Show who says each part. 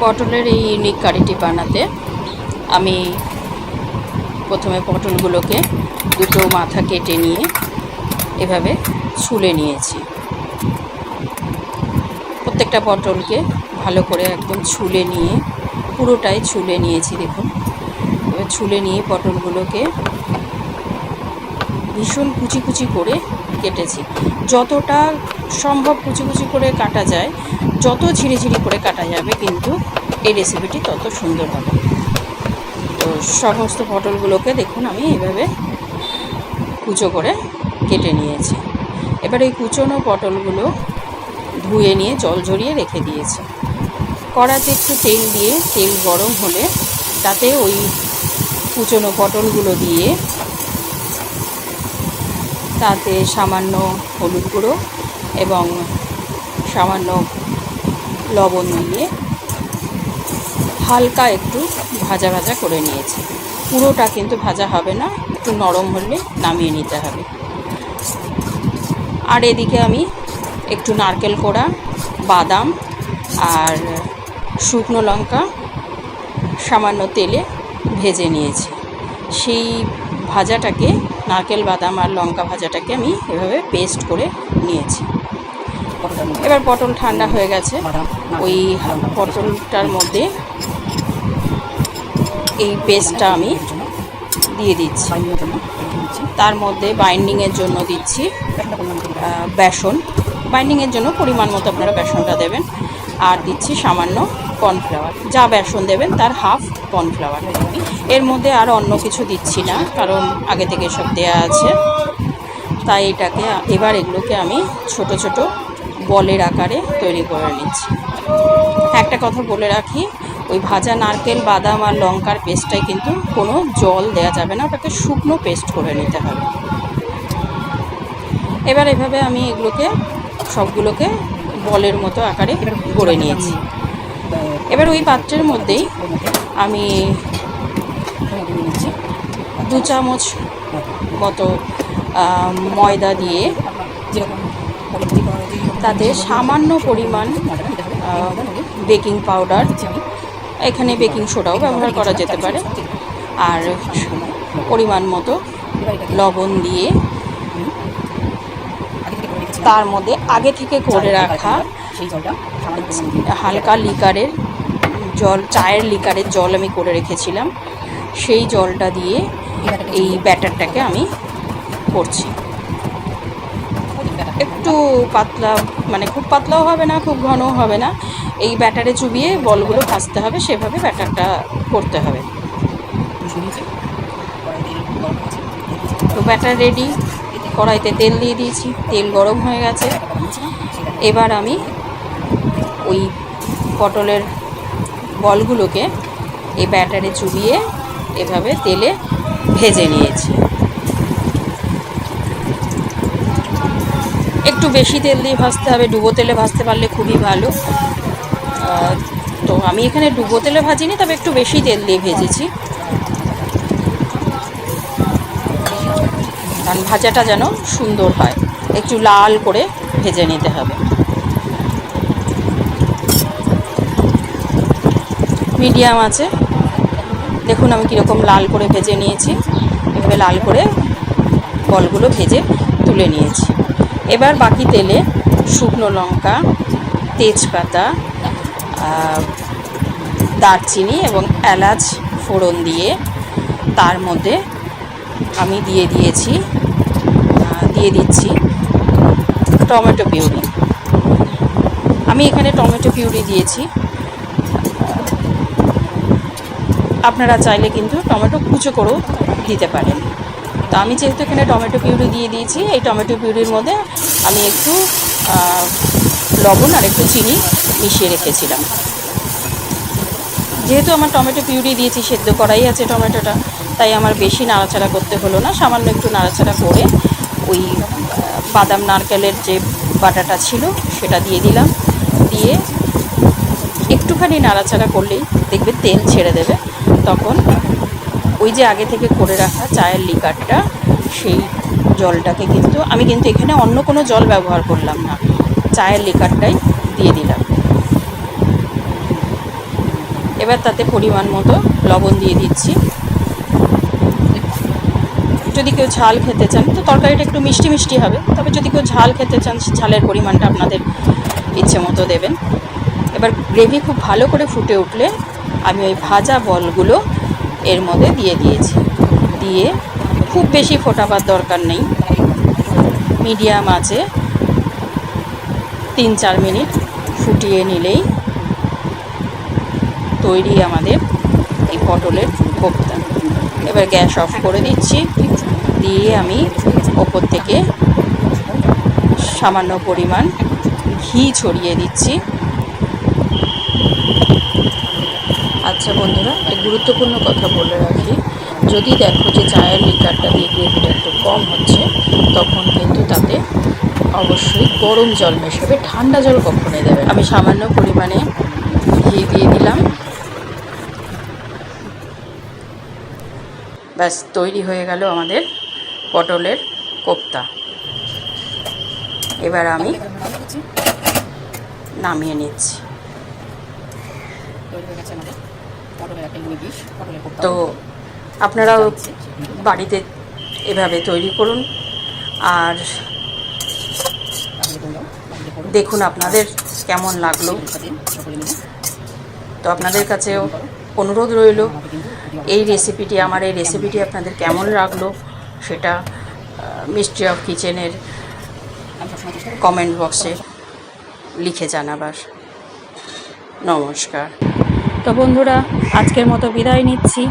Speaker 1: পটলের এই ইউনিক কারিটি বানাতে আমি প্রথমে পটলগুলোকে দুটো মাথা কেটে নিয়ে এভাবে ছুলে নিয়েছি। প্রত্যেকটা পটলকে ভালো করে একদম ছুলে নিয়ে পুরোটাই ছুলে নিয়েছি, দেখুন। এবার ছুলে নিয়ে পটলগুলোকে ভীষণ কুচি কুচি করে কেটেছি। যতটা সম্ভব কুচি কুচি করে কাটা যায়, যত ঝিরি ঝিরি করে কাটা যাবে কিন্তু এই রেসিপিটি তত সুন্দর হবে। তো সমস্ত পটলগুলোকে দেখুন, আমি এইভাবে কুচো করে কেটে নিয়েছি। এবার এই কুচোনো পটলগুলো ধুয়ে নিয়ে জল ঝরিয়ে রেখে দিয়েছি। কড়াতে একটু তেল দিয়ে, তেল গরম হলে তাতে ওই কুচোনো পটলগুলো দিয়ে তাতে সামান্য হলুদ গুঁড়ো এবং সামান্য লবণ দিয়ে হালকা একটু ভাজা ভাজা করে নিয়েছি। পুরোটা কিন্তু ভাজা হবে না, একটু নরম হলে নামিয়ে নিতে হবে। আর এদিকে আমি একটু নারকেল কোড়া, বাদাম আর শুকনো লঙ্কা সামান্য তেলে ভেজে নিয়েছি। সেই ভাজাটাকে নারকেল বাদাম আর লঙ্কা ভাজাটাকে আমি এভাবে পেস্ট করে নিয়েছি। এবার পটল ঠান্ডা হয়ে গেছে। ওই পটলটার মধ্যে এই পেস্টটা আমি দিয়ে দিচ্ছি। তার মধ্যে বাইন্ডিংয়ের জন্য দিচ্ছি বেসন। বাইন্ডিংয়ের জন্য পরিমাণ মতো আপনারা বেসনটা দেবেন। আর দিচ্ছি সামান্য কর্নফ্লাওয়ার। যা বেসন দেবেন, তার হাফ কর্নফ্লাওয়ার। এর মধ্যে আর অন্য কিছু দিচ্ছি না, কারণ আগে থেকে সব দেয়া আছে। তাই এটাকে এবার এগুলোকে আমি ছোট ছোট বলের আকারে তৈরি করে নিচ্ছি। একটা কথা বলে রাখি, ওই ভাজা নারকেল, বাদাম আর লঙ্কার পেস্টটায় কিন্তু কোনো জল দেওয়া যাবে না, ওটাকে শুকনো পেস্ট করে নিতে হবে। এবার এভাবে আমি এগুলোকে, সবগুলোকে বলের মতো আকারে গড়ে নিয়েছি। এবার ওই পাত্রের মধ্যেই আমি দু চামচ মতো ময়দা দিয়ে তাতে সামান্য পরিমাণ বেকিং পাউডার। এখানে বেকিং সোডাও ব্যবহার করা যেতে পারে। আর পরিমাণ মতো লবণ দিয়ে তার মধ্যে আগে থেকে করে রাখা
Speaker 2: সেই জলটা
Speaker 1: হালকা লিকারের জল, চায়ের লিকারের জল আমি করে রেখেছিলাম। সেই জলটা দিয়ে এই ব্যাটারটাকে আমি করছি। একটু পাতলা মানে খুব পাতলাও হবে না, খুব ঘনও হবে না। এই ব্যাটারে চুবিয়ে বলগুলো ভাজতে হবে, সেভাবে ব্যাটারটা করতে হবে। তো ব্যাটার রেডি। কড়াইতে তেল দিয়ে দিয়েছি, তেল গরম হয়ে গেছে। এবার আমি ওই পটলের বলগুলোকে এই ব্যাটারে চুবিয়ে এভাবে তেলে ভেজে নিয়েছি। একটু বেশি তেল দিয়ে ভাজতে হবে, ডুবো তেলে ভাজতে পারলে খুবই ভালো। তো আমি এখানে ডুবো তেলে ভাজিনি, তবে একটু বেশি তেল দিয়ে ভেজেছি। কারণ ভাজাটা যেন সুন্দর হয়, একটু লাল করে ভেজে নিতে হবে। মিডিয়াম আছে। দেখুন আমি কীরকম লাল করে ভেজে নিয়েছি। এভাবে লাল করে বলগুলো ভেজে তুলে নিয়েছি। এবার বাকি তেলে শুকনো লঙ্কা, তেজপাতা দারচিনি এবং এলাচ ফোড়ন দিয়ে তার মধ্যে আমি দিয়ে দিয়েছি দিয়ে দিচ্ছি টমেটো পিউরি। আমি এখানে টমেটো পিউরি দিয়েছি। আপনারা চাইলে কিন্তু টমেটো কুচো করেও দিতে পারেন। তো আমি যেহেতু এখানে টমেটো পিউরি দিয়ে দিয়েছি, এই টমেটো পিউরির মধ্যে আমি একটু লবণ আর একটু চিনি মিশিয়ে রেখেছিলাম। যেহেতু আমার টমেটো পিউরি দিয়েছি, সেদ্ধ করাই আছে টমেটোটা, তাই আমার বেশি নাড়াচাড়া করতে হলো না, সামান্য একটু নাড়াচাড়া করে ওই বাদাম নারকেলের যে বাটাটা ছিল সেটা দিয়ে দিলাম। দিয়ে একটুখানি নাড়াচাড়া করলেই দেখবে তেল ছেড়ে দেবে। তখন ওই যে আগে থেকে করে রাখা চায়ের লিকারটা, সেই জলটাকে কিন্তু আমি কিন্তু এখানে অন্য কোনো জল ব্যবহার করলাম না। চায়ের লিকারটাই দিয়ে দিলাম। এবার তাতে পরিমাণ মতো লবণ দিয়ে দিচ্ছি। যদি কেউ ঝাল খেতে চান, তো তরকারিটা একটু মিষ্টি মিষ্টি হবে, তবে যদি কেউ ঝাল খেতে চান ঝালের পরিমাণটা আপনাদের ইচ্ছে মতো দেবেন। এবার গ্রেভি খুব ভালো করে ফুটে উঠলে আমি ওই ভাজা বলগুলো এর মধ্যে দিয়ে দিয়েছি। দিয়ে খুব বেশি ফোটাবার দরকার নেই। মিডিয়াম আছে। তিন চার মিনিট ফুটিয়ে নিলেই তৈরি আমাদের এই পটলের কোপ্তা। এবার গ্যাস অফ করে দিচ্ছি। দিয়ে আমি ওপর থেকে সামান্য পরিমাণ ঘি ছড়িয়ে দিচ্ছি। আচ্ছা বন্ধুরা একটা গুরুত্বপূর্ণ কথা বলে রাখি। যদি দেখো যে চায়ের লিকারটা দিয়ে গ্রেভিটা একটু কম হচ্ছে তখন কিন্তু তাতে অবশ্যই গরম জল মেশাবে ঠান্ডা জল কখনোই দেবে আমি সামান্য পরিমাণে ঘি দিয়ে দিলাম। ব্যাস তৈরি হয়ে গেল আমাদের পটলের কোপ্তা। এবার আমি নামিয়ে নিচ্ছি।
Speaker 2: তৈরি হয়ে গেছে আমাদের।
Speaker 1: তো আপনারাও বাড়িতে এভাবে তৈরি করুন। আর দেখুন আপনাদের কেমন লাগল। তো আপনাদের কাছেও অনুরোধ রইল এই রেসিপিটি আমার এই রেসিপিটি আপনাদের কেমন লাগল সেটা মিস্ট্রি অফ কিচেনের কমেন্ট বক্সে লিখে জানাবার। নমস্কার। তো বন্ধুরা আজকের মতো বিদায় নিচ্ছি।